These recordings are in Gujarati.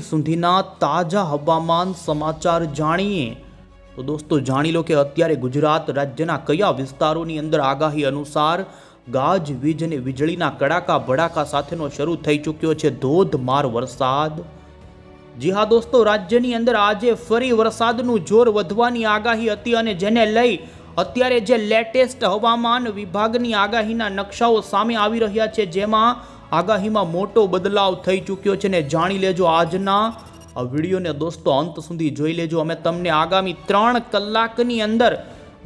સુધીના તાજા હવામાન સમાચાર જાણીએ. તો દોસ્તો, જાણી લો કે અત્યારે ગુજરાત રાજ્યના કયા વિસ્તારોની અંદર આગાહી અનુસાર ગાજ, વીજ અને વીજળીના કડાકા ભડાકા સાથેનો શરૂ થઈ ચૂક્યો છે ધોધમાર વરસાદ. જી હા દોસ્તો, રાજ્યની અંદર આજે ફરી વરસાદનું જોર વધવાની આગાહી હતી અને જેને લઈ અત્યારે જે લેટેસ્ટ હવામાન વિભાગની આગાહીના નકશાઓ સામે આવી રહ્યા છે, જેમાં આગાહીમાં મોટો બદલાવ થઈ ચૂક્યો છે ને જાણી લેજો આજના આ વિડીયોને દોસ્તો, અંત સુધી જોઈ લેજો. અમે તમને આગામી ત્રણ કલાકની અંદર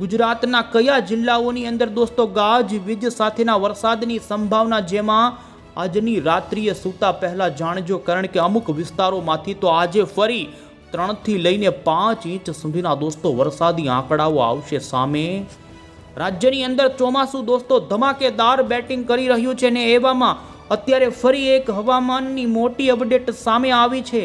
ગુજરાતના કયા જિલ્લાઓની અંદર દોસ્તો ગાજ, વીજ સાથેના વરસાદની સંભાવના જેમાં આજની રાત્રિએ સૂતા પહેલાં જાણજો. કારણ કે અમુક વિસ્તારોમાંથી તો આજે ફરી ત્રણથી લઈને પાંચ ઇંચ સુધીના દોસ્તો વરસાદી આંકડાઓ આવશે સામે. રાજ્યની અંદર ચોમાસું દોસ્તો ધમાકેદાર બેટિંગ કરી રહ્યું છે ને એવામાં અત્યારે ફરી એક હવામાનની મોટી અપડેટ સામે આવી છે,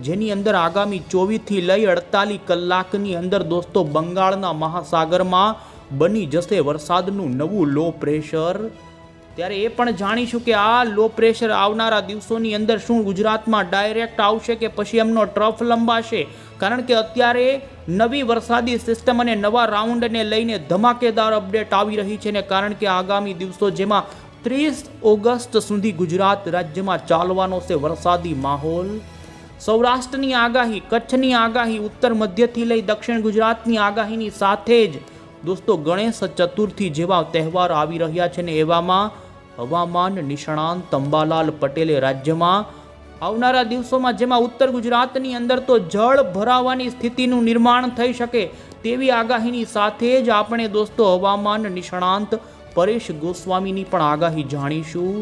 જેની અંદર આગામી ચોવીસથી લઈ અડતાલીસ કલાકની અંદર દોસ્તો બંગાળના મહાસાગરમાં બની જશે વરસાદનું નવું લો પ્રેશર ત્યારે એ પણ જાણીશું કે આ લો પ્રેશર આવનારા દિવસોની અંદર શું ગુજરાતમાં ડાયરેક્ટ આવશે કે પછી એમનો ટ્રફ લંબાશે? કારણ કે અત્યારે નવી વરસાદી સિસ્ટમ અને નવા રાઉન્ડને લઈને ધમાકેદાર અપડેટ આવી રહી છે ને કારણ કે આગામી દિવસો જેમાં ત્રીસ ઓગસ્ટ સુધી ગુજરાત રાજ્યમાં ચાલવાનો છે વરસાદી માહોલ. સૌરાષ્ટ્રની આગાહી, કચ્છની આગાહી, ઉત્તર મધ્યથી લઈ દક્ષિણ ગુજરાતની આગાહીની સાથે જ દોસ્તો ગણેશ ચતુર્થી જેવા તહેવાર આવી રહ્યા છે ને એવામાં હવામાન નિષ્ણાંત અંબાલાલ પટેલે રાજ્યમાં આવનારા દિવસોમાં જેમાં ઉત્તર ગુજરાતની અંદર તો જળ ભરાવાની સ્થિતિનું નિર્માણ થઈ શકે તેવી આગાહીની સાથે જ આપણે દોસ્તો હવામાન નિષ્ણાંત પરેશ ગોસ્વામીની પણ આગાહી જાણીશું.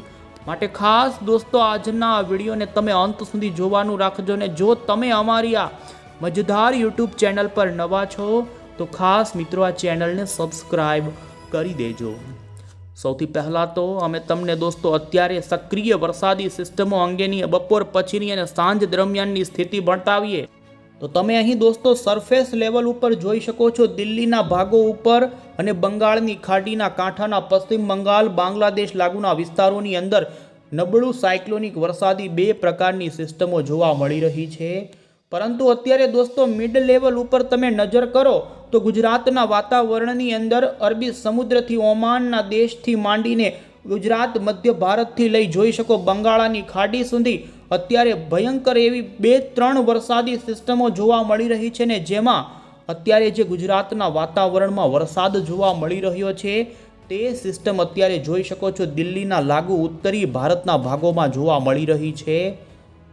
માટે ખાસ દોસ્તો, આજના વિડીયોને તમે અંત સુધી જોવાનું રાખજો ને જો તમે અમારી આ મજેદાર યુટ્યુબ ચેનલ પર નવા છો, તો ખાસ મિત્રો આ ચેનલને સબસ્ક્રાઈબ કરી દેજો. સૌથી પહેલાં તો અમે તમને દોસ્તો, અત્યારે સક્રિય વરસાદી સિસ્ટમો અંગેની બપોર પછીની અને સાંજ દરમિયાનની સ્થિતિ બતાવીએ તો તમે અહીં દોસ્તો સરફેસ લેવલ ઉપર જોઈ શકો છો દિલ્હીના ભાગો ઉપર અને બંગાળની ખાડીના કાંઠાના પશ્ચિમ બંગાળ, બાંગ્લાદેશ લાગુના વિસ્તારોની અંદર નબળું સાયક્લોનિક વરસાદી બે પ્રકારની સિસ્ટમો જોવા મળી રહી છે. પરંતુ અત્યારે દોસ્તો મિડ લેવલ ઉપર તમે નજર કરો તો ગુજરાતના વાતાવરણની અંદર અરબી સમુદ્રથી ઓમાનના દેશથી માંડીને ગુજરાત મધ્ય ભારતથી લઈ જોઈ શકો બંગાળાની ખાડી સુધી અત્યારે ભયંકર એવી બે ત્રણ વરસાદી સિસ્ટમો જોવા મળી રહી છે ને જેમાં અત્યારે જે ગુજરાતના વાતાવરણમાં વરસાદ જોવા મળી રહ્યો છે, તે સિસ્ટમ અત્યારે જોઈ શકો છો દિલ્હીના લાગુ ઉત્તરી ભારતના ભાગોમાં જોવા મળી રહી છે.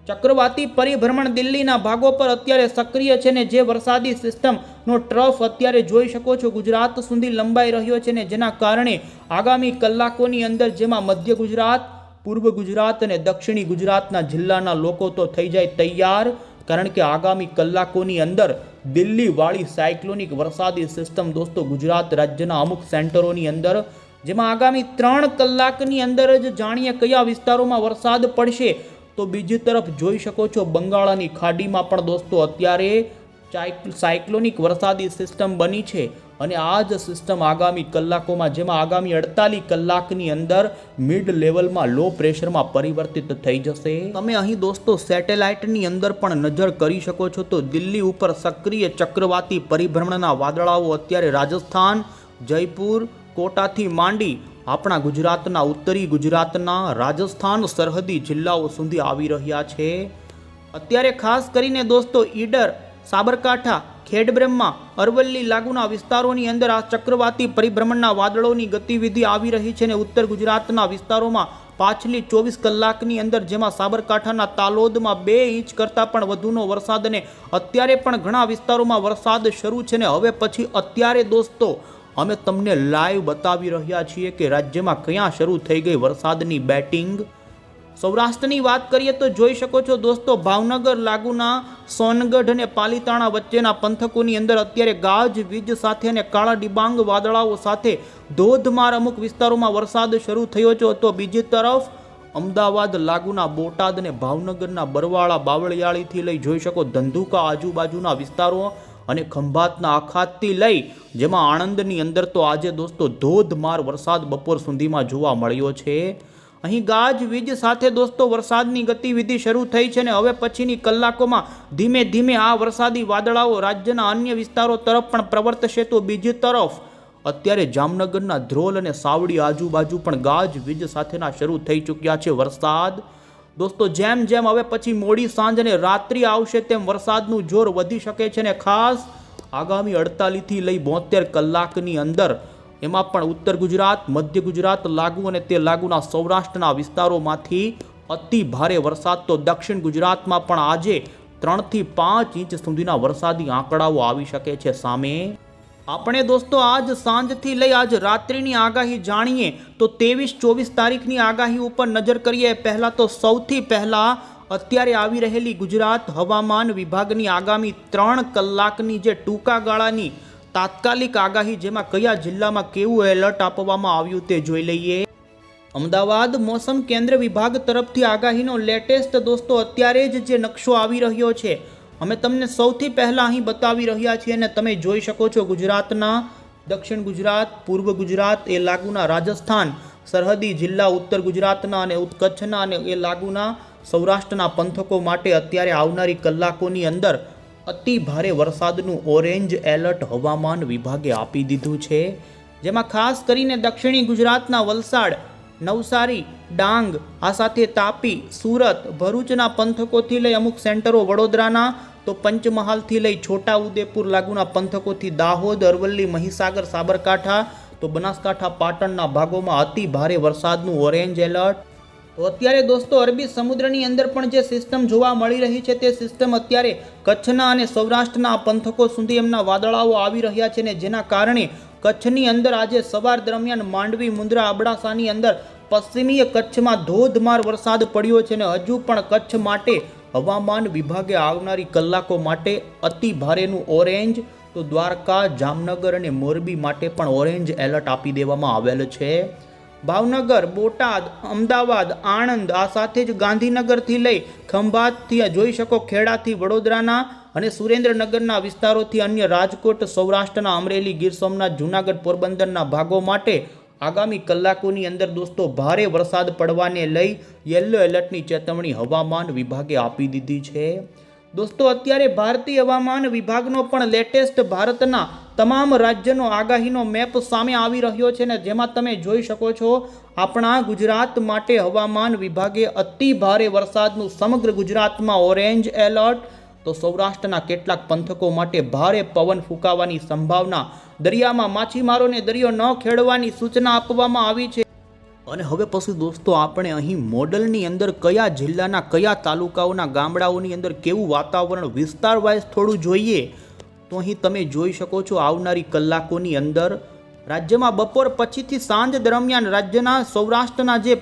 ચક્રવાતી પરિભ્રમણ દિલ્હીના ભાગો પર અત્યારે સક્રિય છે ને જે વરસાદી સિસ્ટમનો ટ્રફ અત્યારે જોઈ શકો છો ગુજરાત સુધી લંબાઈ રહ્યો છે ને જેના કારણે આગામી કલાકોની અંદર જેમાં મધ્ય ગુજરાત પૂર્વ ગુજરાત અને દક્ષિણી ગુજરાતના જિલ્લાના લોકો તો થઈ જાય તૈયાર, કારણ કે આગામી કલાકોની અંદર દિલ્હીવાળી સાયક્લોનિક વરસાદી સિસ્ટમ દોસ્તો ગુજરાત રાજ્યના અમુક સેન્ટરોની અંદર, જેમાં આગામી ત્રણ કલાકની અંદર જ જાણીએ કયા વિસ્તારોમાં વરસાદ પડશે, તો બીજી તરફ જોઈ શકો છો બંગાળાની ખાડીમાં પણ દોસ્તો અત્યારે સાયક્લોનિક વરસાદી સિસ્ટમ બની છે. અને આ જ સિસ્ટમ આગામી કલાકોમાં, જેમાં આગામી અડતાલીસ કલાકની અંદર મિડ લેવલમાં લો પ્રેશરમાં પરિવર્તિત થઈ જશે. તમે અહીં દોસ્તો સેટેલાઇટની અંદર પણ નજર કરી શકો છો તો દિલ્હી ઉપર સક્રિય ચક્રવાતી પરિભ્રમણના વાદળાઓ અત્યારે રાજસ્થાન, જયપુર, કોટાથી માંડી આપણા ગુજરાતના, ઉત્તરી ગુજરાતના, રાજસ્થાન સરહદી જિલ્લાઓ સુધી આવી રહ્યા છે. અત્યારે ખાસ કરીને દોસ્તો ઈડર, સાબરકાંઠા ખેડબ્રહ્મા અરવલ્લી લાગુના વિસ્તારોની અંદર આ ચક્રવાતી પરિભ્રમણના વાદળોની ગતિવિધિ આવી રહી છે અને ઉત્તર ગુજરાતના વિસ્તારોમાં પાછલી ચોવીસ કલાકની અંદર જેમાં સાબરકાંઠાના તાલોદમાં બે ઇંચ કરતાં પણ વધુનો વરસાદ અને અત્યારે પણ ઘણા વિસ્તારોમાં વરસાદ શરૂ છે ને હવે પછી અત્યારે દોસ્તો, અમે તમને લાઈવ બતાવી રહ્યા છીએ કે રાજ્યમાં ક્યાં શરૂ થઈ ગઈ વરસાદની બેટિંગ સૌરાષ્ટ્રની વાત કરીએ તો જોઈ શકો છો દોસ્તો, ભાવનગર, લાગુના, સોનગઢ અને પાલીતાણા વચ્ચેના પંથકોની અંદર અત્યારે ગાજ, વીજ સાથે અને કાળા ડિબાંગ વાદળાઓ સાથે ધોધમાર અમુક વિસ્તારોમાં વરસાદ શરૂ થયો છે તો બીજી તરફ, અમદાવાદ, લાગુના, બોટાદ અને ભાવનગરના બરવાળા, બાવળિયાળીથી લઈ જોઈ શકો ધંધુકા આજુબાજુના વિસ્તારો અને ખંભાતના આખાતથી લઈ, જેમાં આણંદની અંદર તો આજે દોસ્તો ધોધમાર વરસાદ બપોર સુધીમાં જોવા મળ્યો છે. અહીં ગાજવીજ સાથે દોસ્તો, વરસાદની ગતિવિધિ શરૂ થઈ છે અને હવે પછીની કલાકોમાં ધીમે ધીમે આ વરસાદી વાદળાઓ રાજ્યના અન્ય વિસ્તારો તરફ પણ પ્રવર્તશે તો બીજી તરફ અત્યારે જામનગરના ધ્રોલ અને સાવડી આજુબાજુ પણ ગાજવીજ સાથેના શરૂ થઈ ચૂક્યા છે વરસાદ. દોસ્તો, જેમ જેમ હવે પછી મોડી સાંજ અને રાત્રિ આવશે તેમ વરસાદનું જોર વધી શકે છે ને ખાસ આગામી અડતાલીસથી લઈ બોતેર કલાકની અંદર એમાં પણ ઉત્તર ગુજરાત, મધ્ય ગુજરાત, લાગુ અને તે લાગુના સૌરાષ્ટ્રના વિસ્તારોમાંથી અતિ ભારે વરસાદ. તો દક્ષિણ ગુજરાતમાં પણ આજે ત્રણથી પાંચ ઇંચ સુધીના વરસાદી આંકડાઓ આવી શકે છે સામે. આપણે દોસ્તો આજ સાંજથી લઈ આજ રાત્રિની આગાહી જાણીએ તો ત્રેવીસ ચોવીસ તારીખની આગાહી ઉપર નજર કરીએ. પહેલાં તો સૌથી પહેલાં અત્યારે આવી રહેલી ગુજરાત હવામાન વિભાગની આગામી ત્રણ કલાકની જે ટૂંકા ગાળાની તાત્કાલિક આગાહી જેમાં કયા જિલ્લામાં કેવું એલર્ટ આપવામાં આવ્યું તે જોઈ લઈએ. અમદાવાદ મોસમ કેન્દ્ર વિભાગ તરફથી આગાહીનો લેટેસ્ટ દોસ્તો અત્યારે જ જે નકશો આવી રહ્યો છે, અમે તમને સૌથી પહેલાં અહીં બતાવી રહ્યા છીએ અને તમે જોઈ શકો છો ગુજરાતના, દક્ષિણ ગુજરાત, પૂર્વ ગુજરાત એ લાગુના રાજસ્થાન, સરહદી જિલ્લા, ઉત્તર ગુજરાતના અને ઉત્કચ્છના અને એ લાગુના સૌરાષ્ટ્રના પંથકો માટે અત્યારે આવનારી કલાકોની અંદર અતિ ભારે વરસાદનું ઓરેન્જ એલર્ટ હવામાન વિભાગે આપી દીધું છે, જેમાં ખાસ કરીને દક્ષિણી ગુજરાતના વલસાડ, નવસારી, ડાંગ, આ સાથે તાપી, સુરત, ભરૂચના પંથકોથી લઈ અમુક સેન્ટરો વડોદરાના, તો પંચમહાલથી લઈ છોટા ઉદેપુર લાગુના પંથકોથી દાહોદ, અરવલ્લી, મહીસાગર, સાબરકાંઠા, તો બનાસકાંઠા, પાટણના ભાગોમાં અતિ ભારે વરસાદનું ઓરેન્જ એલર્ટ તો અત્યારે દોસ્તો, અરબી સમુદ્રની અંદર પણ જે સિસ્ટમ જોવા મળી રહી છે, તે સિસ્ટમ અત્યારે કચ્છના અને સૌરાષ્ટ્રના પંથકો સુધી એમના વાદળાઓ આવી રહ્યા છે ને જેના કારણે કચ્છની અંદર આજે સવાર દરમિયાન માંડવી મુંદ્રા અબડાસાની અંદર પશ્ચિમીય કચ્છમાં ધોધમાર વરસાદ પડ્યો છે ને હજુ પણ કચ્છ માટે હવામાન વિભાગે આવનારી કલાકો માટે અતિ ભારેનું ઓરેન્જ, તો દ્વારકા, જામનગર અને મોરબી માટે પણ ઓરેન્જ એલર્ટ આપી દેવામાં આવેલ છે. ભાવનગર, બોટાદ, અમદાવાદ, આણંદ આ સાથે જ ગાંધીનગરથી લઈ ખંભાતથી જોઈ શકો ખેડાથી વડોદરાના અને સુરેન્દ્રનગરના વિસ્તારોથી અન્ય રાજકોટ, સૌરાષ્ટ્રના અમરેલી, ગીર સોમનાથ, જૂનાગઢ પોરબંદરના ભાગો માટે આગામી કલાકોની અંદર દોસ્તો ભારે વરસાદ પડવાને લઈ યલો એલર્ટની ચેતવણી હવામાન વિભાગે આપી દીધી છે. દોસ્તો અત્યારે ભારતીય હવામાન વિભાગનો પણ લેટેસ્ટ ભારતના તમામ રાજ્યનો આગાહીનો મેપ સામે આવી રહ્યો છે ને જેમાં તમે જોઈ શકો છો, આપણા ગુજરાત માટે હવામાન વિભાગે અતિ ભારે વરસાદનું સમગ્ર ગુજરાતમાં ઓરેન્જ એલર્ટ. તો સૌરાષ્ટ્રના કેટલાક પંથકો માટે ભારે પવન ફૂંકાવાની સંભાવના. દરિયામાં માછીમારોને દરિયો ન ખેડવાની સૂચના આપવામાં આવી છે. અને હવે પછી દોસ્તો, આપણે અહીં મોડલની અંદર કયા જિલ્લાના કયા તાલુકાઓના ગામડાઓની અંદર કેવું વાતાવરણ વિસ્તાર વાઇઝ થોડું જોઈએ. તો અહીં તમે જોઈ શકો છો આવનારી કલાકોની અંદર રાજ્યમાં બપોર પછીથી સાંજ દરમિયાન રાજ્યના સૌરાષ્ટ્રના જે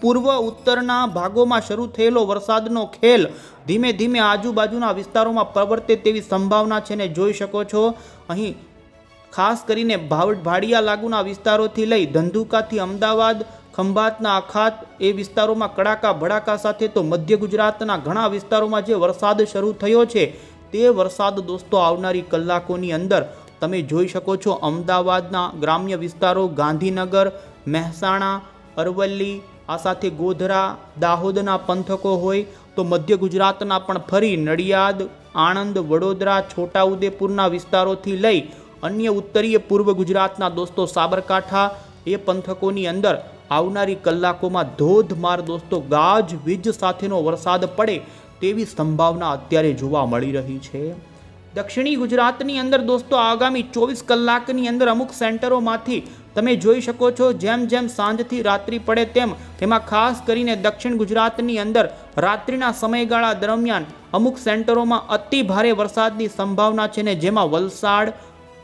પૂર્વ ઉત્તરના ભાગોમાં શરૂ થયેલો વરસાદનો ખેલ ધીમે ધીમે આજુબાજુના વિસ્તારોમાં પ્રવર્તે તેવી સંભાવના છે ને જોઈ શકો છો. અહીં ખાસ કરીને ભાવ, ભાડિયા લાગુના વિસ્તારોથી લઈ ધંધુકાથી અમદાવાદ, ખંભાતના અખાત એ વિસ્તારોમાં કડાકા ભડાકા સાથે તો મધ્ય ગુજરાતના ઘણા વિસ્તારોમાં જે વરસાદ શરૂ થયો છે તે વરસાદ દોસ્તો આવનારી કલાકોની અંદર તમે જોઈ શકો છો અમદાવાદના ગ્રામ્ય વિસ્તારો ગાંધીનગર, મહેસાણા, અરવલ્લી, આ સાથે ગોધરા, દાહોદના પંથકો હોય તો મધ્ય ગુજરાતના પણ ફરી નડિયાદ, આણંદ, વડોદરા, છોટાઉદેપુરના વિસ્તારોથી લઈ અન્ય ઉત્તરીય પૂર્વ ગુજરાતના દોસ્તો સાબરકાંઠા એ પંથકોની અંદર આવનારી કલાકોમાં ધોધમાર દોસ્તો ગાજ વીજ સાથેનો વરસાદ પડે તેવી સંભાવના અત્યારે જોવા મળી રહી છે. દક્ષિણી ગુજરાતની અંદર દોસ્તો આગામી ચોવીસ કલાકની અંદર અમુક સેન્ટરોમાંથી તમે જોઈ શકો છો, જેમ જેમ સાંજથી રાત્રિ પડે તેમ તેમાં ખાસ કરીને દક્ષિણ ગુજરાતની અંદર રાત્રિના સમયગાળા દરમિયાન અમુક સેન્ટરોમાં અતિ ભારે વરસાદની સંભાવના છે ને જેમાં વલસાડ,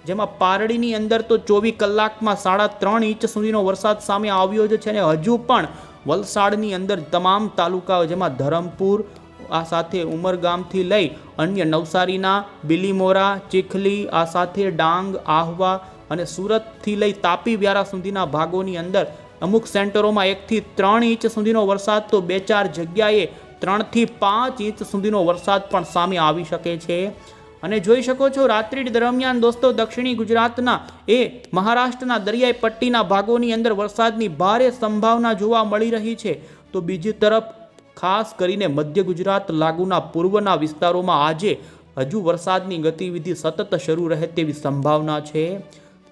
જેમાં પારડીની અંદર તો ચોવીસ કલાકમાં સાડા ત્રણ ઇંચ સુધીનો વરસાદ સામે આવ્યો જ છે ને હજુ પણ વલસાડની અંદર તમામ તાલુકાઓ જેમાં ધરમપુર આ સાથે ઉમરગામથી લઈ અન્ય નવસારીના, બિલીમોરા, ચીખલી, આ સાથે ડાંગ, આહવા અને સુરતથી લઈ તાપી વ્યારા સુધીના ભાગોની અંદર અમુક સેન્ટરોમાં એકથી ત્રણ ઇંચ સુધીનો વરસાદ તો બે ચાર જગ્યાએ ત્રણથી પાંચ ઇંચ સુધીનો વરસાદ પણ સામે આવી શકે છે. અને જોઈ શકો છો, રાત્રિ દરમિયાન દોસ્તો દક્ષિણી ગુજરાતના એ મહારાષ્ટ્રના દરિયાઈ પટ્ટીના ભાગોની અંદર વરસાદની ભારે સંભાવના જોવા મળી રહી છે. તો બીજી તરફ ખાસ કરીને મધ્ય ગુજરાત લાગુના પૂર્વના વિસ્તારોમાં આજે હજુ વરસાદની ગતિવિધિ સતત શરૂ રહે તેવી સંભાવના છે.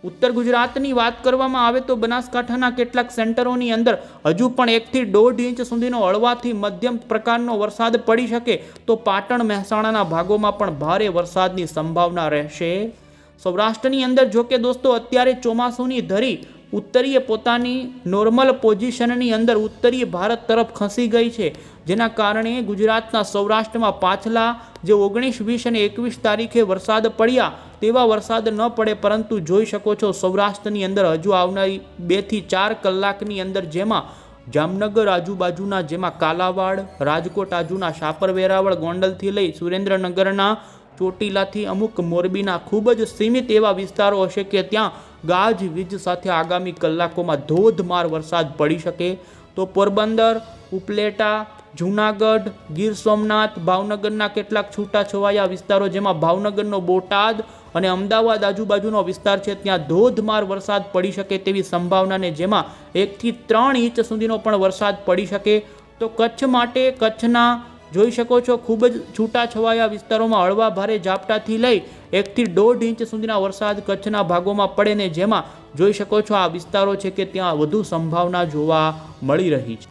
ઉત્તર ગુજરાતની વાત કરવામાં આવે તો બનાસકાંઠાના કેટલાક સેન્ટરોની અંદર હજુ પણ એકથી દોઢ ઇંચ સુધીનો હળવાથી મધ્યમ પ્રકારનો વરસાદ પડી શકે તો પાટણ મહેસાણાના ભાગોમાં પણ ભારે વરસાદની સંભાવના રહેશે. સૌરાષ્ટ્રની અંદર જો કે દોસ્તો અત્યારે ચોમાસુની ધરી ઉત્તરીય પોતાની નોર્મલ પોઝિશનની અંદર ઉત્તરીય ભારત તરફ ખસી ગઈ છે. જેના કારણે ગુજરાતના સૌરાષ્ટ્રમાં પાછલા જે ઓગણીસ, વીસ અને એકવીસ તારીખે વરસાદ પડ્યા તેવા વરસાદ ન પડે પરંતુ જોઈ શકો છો સૌરાષ્ટ્રની અંદર હજુ આવનારી બેથી ચાર કલાકની અંદર જેમાં જામનગર આજુબાજુના જેમાં કાલાવાડ, રાજકોટ આજુના શાપર વેરાવળ, ગોંડલથી લઈ સુરેન્દ્રનગરના ચોટીલાથી અમુક મોરબીના ખૂબ જ સીમિત એવા વિસ્તારો હશે કે ત્યાં ગાજ વીજ સાથે આગામી કલાકોમાં ધોધમાર વરસાદ પડી શકે. તો પોરબંદર, ઉપલેટા, જૂનાગઢ, ગીર સોમનાથ, ભાવનગરના કેટલાક છૂટાછવાયા વિસ્તારો જેમાં ભાવનગરનો બોટાદ અને અમદાવાદ આજુબાજુનો વિસ્તાર છે, ત્યાં ધોધમાર વરસાદ પડી શકે તેવી સંભાવનાને જેમાં એકથી ત્રણ ઇંચ સુધીનો પણ વરસાદ પડી શકે. તો કચ્છ માટે, કચ્છના જોઈ શકો છો, ખૂબ જ છૂટાછવાયા વિસ્તારોમાં હળવા ભારે ઝાપટાથી લઈ એકથી દોઢ ઇંચ સુધીના વરસાદ કચ્છના ભાગોમાં પડે ને જેમાં જોઈ શકો છો આ વિસ્તારો છે કે ત્યાં વધુ સંભાવના જોવા મળી રહી છે.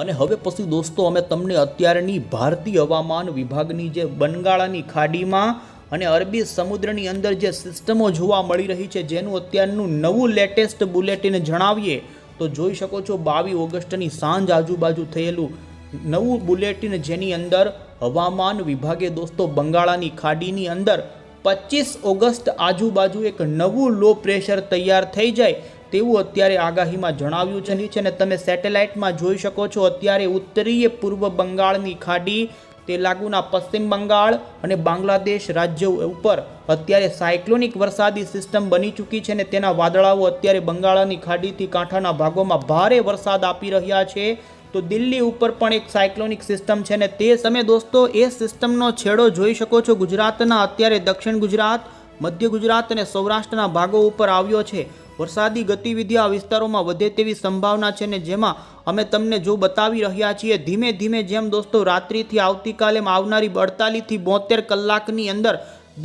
અને હવે પછી દોસ્તો અમે તમને અત્યારની ભારતીય હવામાન વિભાગની જે બંગાળાની ખાડીમાં અને અરબી સમુદ્રની અંદર જે સિસ્ટમો જોવા મળી રહી છે, જેનું અત્યારનું નવું લેટેસ્ટ બુલેટિન જણાવીએ, તો જોઈ શકો છો બાવીસ ઓગસ્ટની સાંજ આજુબાજુ થયેલું નવું બુલેટિન જેની અંદર હવામાન વિભાગે દોસ્તો બંગાળાની ખાડીની અંદર પચીસ ઓગસ્ટ આજુબાજુ એક નવું લો પ્રેશર તૈયાર થઈ જાય તેવું અત્યારે આગાહીમાં જણાવ્યું છે. નીચે અને તમે સેટેલાઇટમાં જોઈ શકો છો, અત્યારે ઉત્તરીય પૂર્વ બંગાળની ખાડી, તે લાગુના પશ્ચિમ બંગાળ અને બાંગ્લાદેશ રાજ્ય ઉપર અત્યારે સાયક્લોનિક વરસાદી સિસ્ટમ બની ચૂકી છે અને તેના વાદળાઓ અત્યારે બંગાળાની ખાડીથી કાંઠાના ભાગોમાં ભારે વરસાદ આપી રહ્યા છે. તો દિલ્હી ઉપર પણ એક સાયક્લોનિક સિસ્ટમ છે ને તે સમયે દોસ્તો એ સિસ્ટમનો છેડો જોઈ શકો છો. ગુજરાતના અત્યારે દક્ષિણ ગુજરાત, મધ્ય ગુજરાત અને સૌરાષ્ટ્રના ભાગો ઉપર આવ્યો છે. વરસાદી ગતિવિધિ આ વિસ્તારોમાં વધે તેવી સંભાવના છે ને જેમાં અમે તમને જો બતાવી રહ્યા છીએ, ધીમે ધીમે જેમ દોસ્તો રાત્રિથી આવતીકાલે આવનારી અડતાલીસથી બોતેર કલાકની અંદર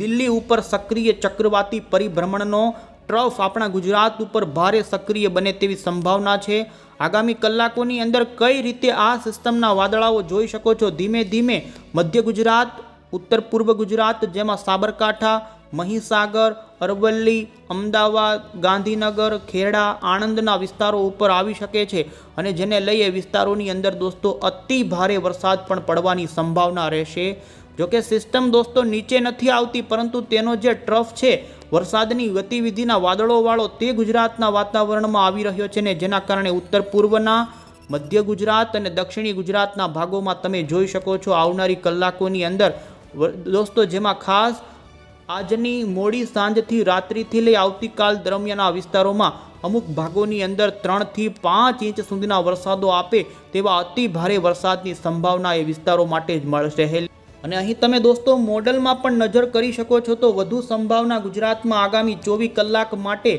દિલ્હી ઉપર સક્રિય ચક્રવાતી પરિભ્રમણનો ટ્રફ આપણા ગુજરાત ઉપર ભારે સક્રિય બને તેવી સંભાવના છે. આગામી કલાકોની અંદર કઈ રીતે આ સિસ્ટમના વાદળાઓ જોઈ શકો છો? ધીમે ધીમે મધ્ય ગુજરાત, ઉત્તર પૂર્વ ગુજરાત, જેમાં સાબરકાંઠા, મહીસાગર, અરવલ્લી, અમદાવાદ, ગાંધીનગર, ખેડા, આણંદના વિસ્તારો ઉપર આવી શકે છે. અને જેને લઈ એ વિસ્તારોની અંદર દોસ્તો, અતિ ભારે વરસાદ પણ પડવાની સંભાવના રહેશે. જોકે સિસ્ટમ દોસ્તો નીચે નથી આવતી, પરંતુ તેનો જે ટ્રફ છે, વરસાદની ગતિવિધિના વાદળોવાળો તે ગુજરાતના વાતાવરણમાં આવી રહ્યો છે ને જેના કારણે ઉત્તર પૂર્વના, મધ્ય ગુજરાત અને દક્ષિણી ગુજરાતના ભાગોમાં તમે જોઈ શકો છો આવનારી કલાકોની અંદર. દોસ્તો જેમાં ખાસ આજની મોડી સાંજથી રાત્રિથી લઈ આવતીકાલ દરમિયાન આ વિસ્તારોમાં અમુક ભાગોની અંદર ત્રણથી પાંચ ઇંચ સુધીના વરસાદો આપે તેવા અતિ ભારે વરસાદની સંભાવના એ વિસ્તારો માટે જ મળશે. અને અહીં તમે દોસ્તો મોડલમાં પણ નજર કરી શકો છો તો વધુ સંભાવના ગુજરાતમાં આગામી ચોવીસ કલાક માટે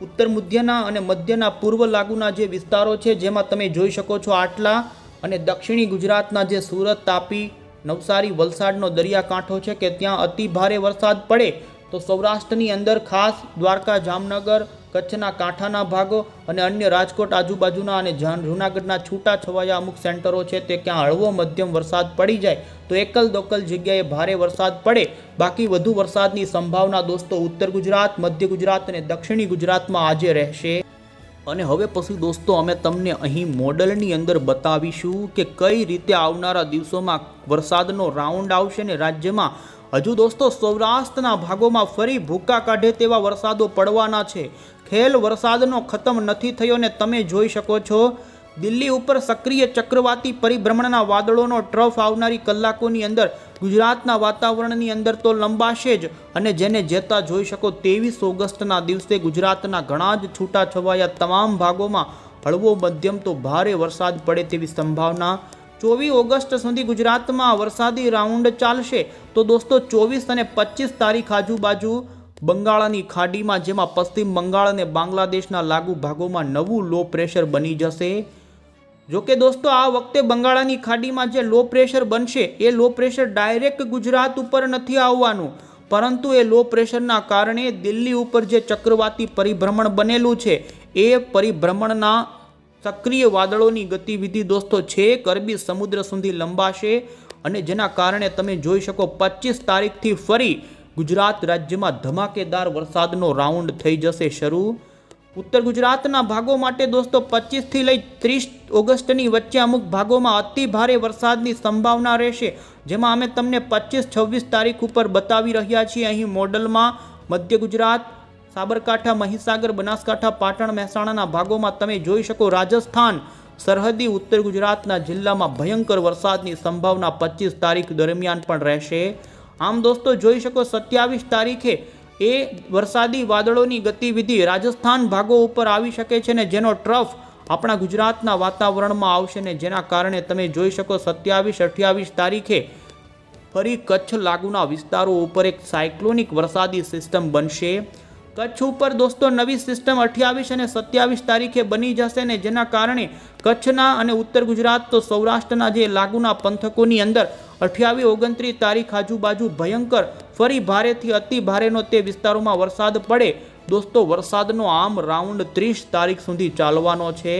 ઉત્તર મધ્યના અને મધ્યના પૂર્વ લાગુના જે વિસ્તારો છે જેમાં તમે જોઈ શકો છો આટલા અને દક્ષિણી ગુજરાતના જે સુરત, તાપી, નવસારી, વલસાડનો દરિયાકાંઠો છે કે ત્યાં અતિ ભારે વરસાદ પડે તો સૌરાષ્ટ્રની અંદર ખાસ દ્વારકા, જામનગર કચ્છના કાંઠાના ભાગો અને અન્ય રાજકોટ આજુબાજુના અને જાન- જૂનાગઢના છૂટા છવાયા અમુક સેન્ટરો છે તે ક્યાં હળવો મધ્યમ વરસાદ પડી જાય તો એકલ દોકલ જગ્યાએ ભારે વરસાદ પડે. બાકી વધુ વરસાદની સંભાવના દોસ્તો ઉત્તર ગુજરાત, મધ્ય ગુજરાત અને દક્ષિણી ગુજરાતમાં આજે રહેશે. અને હવે પછી દોસ્તો અમે તમને અહીં મોડલની અંદર બતાવીશું કે કઈ રીતે આવનારા દિવસોમાં વરસાદનો રાઉન્ડ આવશે ને રાજ્યમાં. હજુ દોસ્તો સૌરાષ્ટ્રના ભાગોમાં ફરી ભૂકા કાઢે તેવા વરસાદો પડવાના છે. ખેલ વરસાદનો ખતમ નથી થયો ને તમે જોઈ શકો છો, દિલ્હી ઉપર સક્રિય ચક્રવાતી પરિભ્રમણના વાદળોનો ટ્રફ આવનારી કલાકોની અંદર, ગુજરાતના વાતાવરણની અંદર તો લંબાશે જ અને જેને જેતા જોઈ શકો ત્રેવીસ ઓગસ્ટના દિવસે ગુજરાતના ઘણા જ છૂટાછવાયા તમામ ભાગોમાં હળવો મધ્યમ તો ભારે વરસાદ પડે તેવી સંભાવના. ચોવીસ ઓગસ્ટ સુધી ગુજરાતમાં વરસાદી રાઉન્ડ ચાલશે. તો દોસ્તો, ચોવીસ અને પચીસ તારીખ આજુબાજુ બંગાળની ખાડીમાં, જેમાં પશ્ચિમ બંગાળ અને બાંગ્લાદેશના લાગુ ભાગોમાં નવું લો પ્રેશર બની જશે. જોકે દોસ્તો, આ વખતે બંગાળાની ખાડીમાં જે લો પ્રેશર બનશે, એ લો પ્રેશર ડાયરેક્ટ ગુજરાત ઉપર નથી આવવાનું. પરંતુ એ લો પ્રેશરના કારણે દિલ્હી ઉપર જે ચક્રવાતી પરિભ્રમણ બનેલું છે, એ પરિભ્રમણના સક્રિય વાદળોની ગતિવિધિ દોસ્તો છે, અરબી સમુદ્ર સુધી લંબાશે. અને જેના કારણે તમે જોઈ શકો પચીસ તારીખથી ફરી ગુજરાત રાજ્યમાં ધમાકેદાર વરસાદનો રાઉન્ડ થઈ જશે શરૂ. ઉત્તર ગુજરાતના ભાગો માટે દોસ્તો પચીસથી લઈ ત્રીસ ઓગસ્ટની વચ્ચે અમુક ભાગોમાં અતિ ભારે વરસાદની સંભાવના રહેશે, જેમાં અમે તમને પચીસ છવ્વીસ તારીખ ઉપર બતાવી રહ્યા છીએ. અહીં મોડલમાં મધ્ય ગુજરાત, સાબરકાંઠા, મહીસાગર, બનાસકાંઠા, પાટણ, મહેસાણાના ભાગોમાં તમે જોઈ શકો રાજસ્થાન, સરહદી ઉત્તર ગુજરાતના જિલ્લામાં ભયંકર વરસાદની સંભાવના પચીસ તારીખ દરમિયાન પણ રહેશે. આમ દોસ્તો જોઈ શકો સત્યાવીસ તારીખે એ વરસાદી વાદળોની ગતિવિધિ રાજસ્થાન ભાગો ઉપર આવી શકે છે ને જેનો ટ્રફ આપણા ગુજરાતના વાતાવરણમાં આવશે ને જેના કારણે તમે જોઈ શકો સત્યાવીસ, અઠ્યાવીસ તારીખે ફરી કચ્છ લાગુના વિસ્તારો ઉપર એક સાયક્લોનિક વરસાદી સિસ્ટમ બનશે. કચ્છ ઉપર દોસ્તો નવી સિસ્ટમ અઠ્યાવીસ અને સત્યાવીસ તારીખે બની જશે ને જેના કારણે કચ્છના અને ઉત્તર ગુજરાત તો સૌરાષ્ટ્રના જે લાગુના પંથકોની અંદર અઠ્યાવીસ ઓગણત્રીસ તારીખ આજુબાજુ ભયંકર, ફરી ભારેથી અતિ ભારેનો તે વિસ્તારોમાં વરસાદ પડે. દોસ્તો, વરસાદનો આમ રાઉન્ડ ત્રીસ તારીખ સુધી ચાલવાનો છે.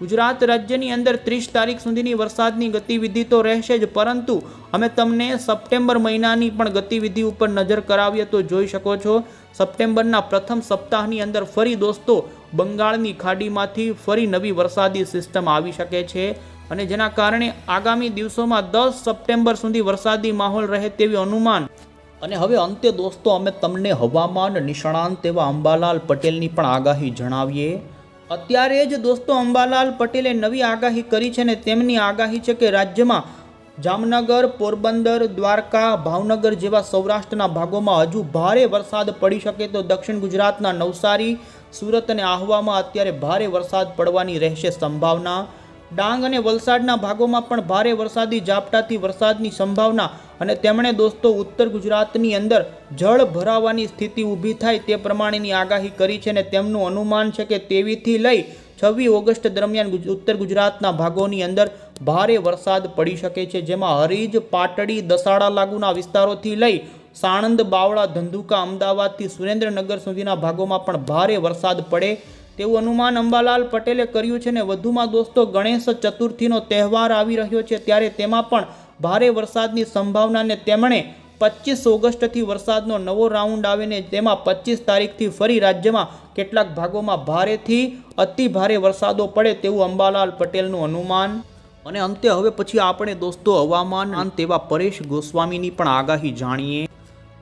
ગુજરાત રાજ્યની અંદર ત્રીસ તારીખ સુધીની વરસાદની ગતિવિધિ તો રહેશે જ, પરંતુ અમે તમને સપ્ટેમ્બર મહિનાની પણ ગતિવિધિ ઉપર નજર કરાવીએ તો જોઈ શકો છો. સપ્ટેમ્બરના પ્રથમ સપ્તાહની અંદર ફરી દોસ્તો, બંગાળની ખાડીમાંથી ફરી નવી વરસાદી સિસ્ટમ આવી શકે છે. અને જેના કારણે આગામી દિવસોમાં દસ સપ્ટેમ્બર સુધી વરસાદી માહોલ રહે તેવી અનુમાન. અને હવે અંતે દોસ્તો, અમે તમને હવામાન નિષ્ણાંત એવા અંબાલાલ પટેલની પણ આગાહી જણાવીએ. અત્યારે જ દોસ્તો, અંબાલાલ પટેલે નવી આગાહી કરી છે ને તેમની આગાહી છે કે રાજ્યમાં જામનગર, પોરબંદર, દ્વારકા, ભાવનગર જેવા સૌરાષ્ટ્રના ભાગોમાં હજુ ભારે વરસાદ પડી શકે તો દક્ષિણ ગુજરાતના નવસારી, સુરત અને આહવામાં અત્યારે ભારે વરસાદ પડવાની રહેશે સંભાવના. ડાંગ અને વલસાડના ભાગોમાં પણ ભારે વરસાદી ઝાપટાથી વરસાદની સંભાવના અને તેમણે દોસ્તો ઉત્તર ગુજરાતની અંદર જળ ભરાવાની સ્થિતિ ઊભી થાય તે પ્રમાણેની આગાહી કરી છે અને તેમનું અનુમાન છે કે તેવીથી લઈ છવ્વીસ ઓગસ્ટ દરમિયાન ઉત્તર ગુજરાતના ભાગોની અંદર ભારે વરસાદ પડી શકે છે. જેમાં હરીજ, પાટડી, દસાડા લાગુના વિસ્તારોથી લઈ સાણંદ, બાવળા, ધંધુકા, અમદાવાદથી સુરેન્દ્રનગર સુધીના ભાગોમાં પણ ભારે વરસાદ પડે તેવું અનુમાન અંબાલાલ પટેલે કર્યું છે ને વધુમાં દોસ્તો ગણેશ ચતુર્થીનો તહેવાર આવી રહ્યો છે ત્યારે તેમાં પણ ભારે વરસાદની સંભાવનાને તેમણે પચીસ ઓગસ્ટથી વરસાદનો નવો રાઉન્ડ આવે ને તેમાં પચીસ તારીખથી ફરી રાજ્યમાં કેટલાક ભાગોમાં ભારેથી અતિ ભારે વરસાદો પડે તેવું અંબાલાલ પટેલનું અનુમાન અને અંતે હવે પછી આપણે દોસ્તો હવામાન અંત એવા પરેશ ગોસ્વામીની પણ આગાહી જાણીએ.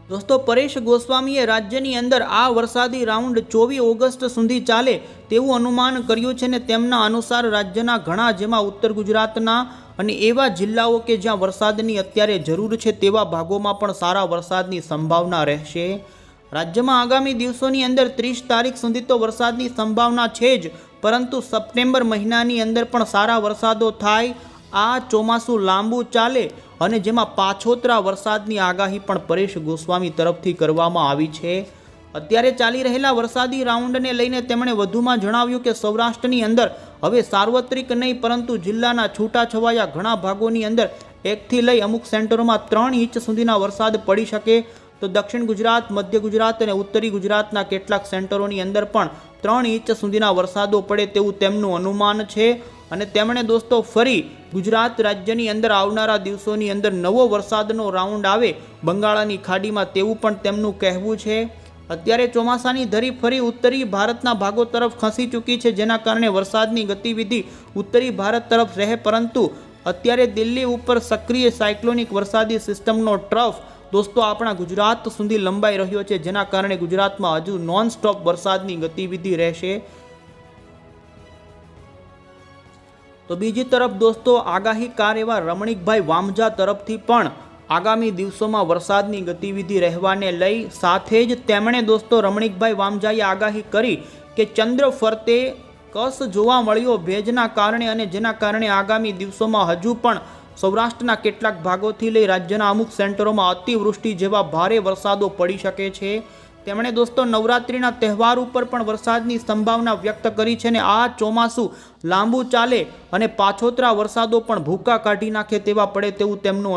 દોસ્તો, પરેશ ગોસ્વામીએ રાજ્યની અંદર આ વરસાદી રાઉન્ડ ચોવીસ ઓગસ્ટ સુધી ચાલે તેવું અનુમાન કર્યું છે ને તેમના અનુસાર રાજ્યના ઘણા જેમાં ઉત્તર ગુજરાતના અને એવા જિલ્લાઓ કે જ્યાં વરસાદની અત્યારે જરૂર છે તેવા ભાગોમાં પણ સારા વરસાદની સંભાવના રહેશે. રાજ્યમાં આગામી દિવસોની અંદર ત્રીસ તારીખ સુધી તો વરસાદની સંભાવના છે જ, પરંતુ સપ્ટેમ્બર મહિનાની અંદર પણ સારા વરસાદો થાય આ ચોમાસું લાંબુ ચાલે અને જેમાં પાછોતરા વરસાદની આગાહી પણ પરેશ ગોસ્વામી તરફથી કરવામાં આવી છે. અત્યારે ચાલી રહેલા વરસાદી રાઉન્ડને લઈને તેમણે વધુમાં જણાવ્યું કે સૌરાષ્ટ્રની અંદર હવે સાર્વત્રિક નહીં, પરંતુ જિલ્લાના છૂટાછવાયા ઘણા ભાગોની અંદર એકથી લઈ અમુક સેન્ટરોમાં ત્રણ ઇંચ સુધીના વરસાદ પડી શકે. તો દક્ષિણ ગુજરાત, મધ્ય ગુજરાત અને ઉત્તરી ગુજરાતના કેટલાક સેન્ટરોની અંદર પણ ત્રણ ઇંચ સુધીના વરસાદો પડે તેવું તેમનું અનુમાન છે. અને તેમણે દોસ્તો ફરી ગુજરાત રાજ્યની અંદર આવનારા દિવસોની અંદર નવો વરસાદનો રાઉન્ડ આવે બંગાળાની ખાડીમાં તેવું પણ તેમનું કહેવું છે. અત્યારે ચોમાસાની ધરી ફરી ઉત્તરી ભારતના ભાગો તરફ ખસી ચૂકી છે, જેના કારણે વરસાદની ગતિવિધિ ઉત્તરી ભારત તરફ રહે, પરંતુ અત્યારે દિલ્હી ઉપર સક્રિય સાયક્લોનિક વરસાદી સિસ્ટમનો ટ્રફ દોસ્તો આપણા ગુજરાત સુધી લંબાઈ રહ્યો છે, જેના કારણે ગુજરાતમાં હજુ નોન સ્ટોપ વરસાદની ગતિવિધિ રહેશે. તો બીજી તરફ દોસ્તો આગાહીકાર એવા રમણીકભાઈ વામજા તરફથી પણ આગામી દિવસોમાં વરસાદની ગતિવિધિ રહેવાને લઈ સાથે જ તેમણે દોસ્તો રમણીકભાઈ વામજાએ આગાહી કરી કે ચંદ્ર ફરતે કસ જોવા મળ્યો ભેજના કારણે અને જેના કારણે આગામી દિવસોમાં હજુ પણ સૌરાષ્ટ્રના કેટલાક ભાગોથી લઈ રાજ્યના અમુક સેન્ટરોમાં અતિવૃષ્ટિ જેવા ભારે વરસાદો પડી શકે છે. તેમણે દોસ્તો નવરાત્રિના તહેવાર ઉપર પણ વરસાદની સંભાવના વ્યક્ત કરી છે ને આ ચોમાસું લાંબુ ચાલે અને પાછોતરા વરસાદો પણ ભૂકા કાઢી નાખે તેવા પડે તેવું તેમનું